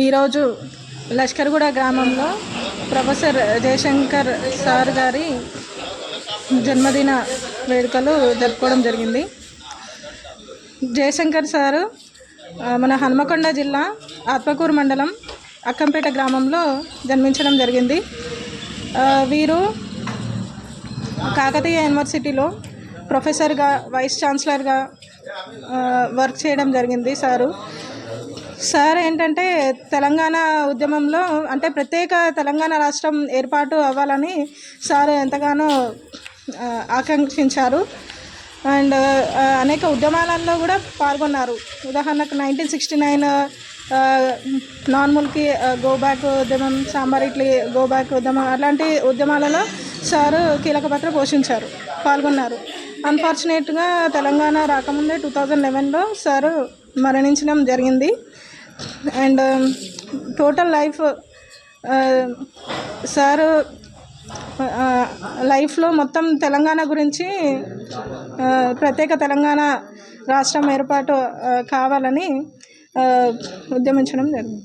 ఈరోజు లష్కర్గూడ గ్రామంలో professor Jayashankar sir గారి జన్మదిన వేడుకలు జరుపుకోవడం జరిగింది. జయశంకర్ సారు మన హన్మకొండ జిల్లా ఆత్మకూరు మండలం అక్కంపేట గ్రామంలో జన్మించడం జరిగింది. వీరు కాకతీయ యూనివర్సిటీలో ప్రొఫెసర్గా వైస్ ఛాన్సలర్గా వర్క్ చేయడం జరిగింది సారు. సార్ ఏంటంటే తెలంగాణ ఉద్యమంలో అంటే ప్రత్యేక తెలంగాణ రాష్ట్రం ఏర్పాటు అవ్వాలని సార్ ఎంతగానో ఆకాంక్షించారు. అండ్ అనేక ఉద్యమాలలో కూడా పాల్గొన్నారు. ఉదాహరణకు nineteen sixty nine non Mulki ఉద్యమం సాంబార్ ఇడ్లీ గో బ్యాక్ ఉద్యమం అలాంటి ఉద్యమాలలో సారు కీలక పాత్ర పోషించారు పాల్గొన్నారు. అన్ఫార్చునేట్గా తెలంగాణ రాకముందే టూ థౌజండ్ లెవెన్లో సారు మరణించడం జరిగింది. అండ్ టోటల్ లైఫ్ సార్ లైఫ్లో మొత్తం తెలంగాణ గురించి uh, ప్రత్యేక తెలంగాణ రాష్ట్రం ఏర్పాటు uh, కావాలని uh, ఉద్యమించడం జరిగింది.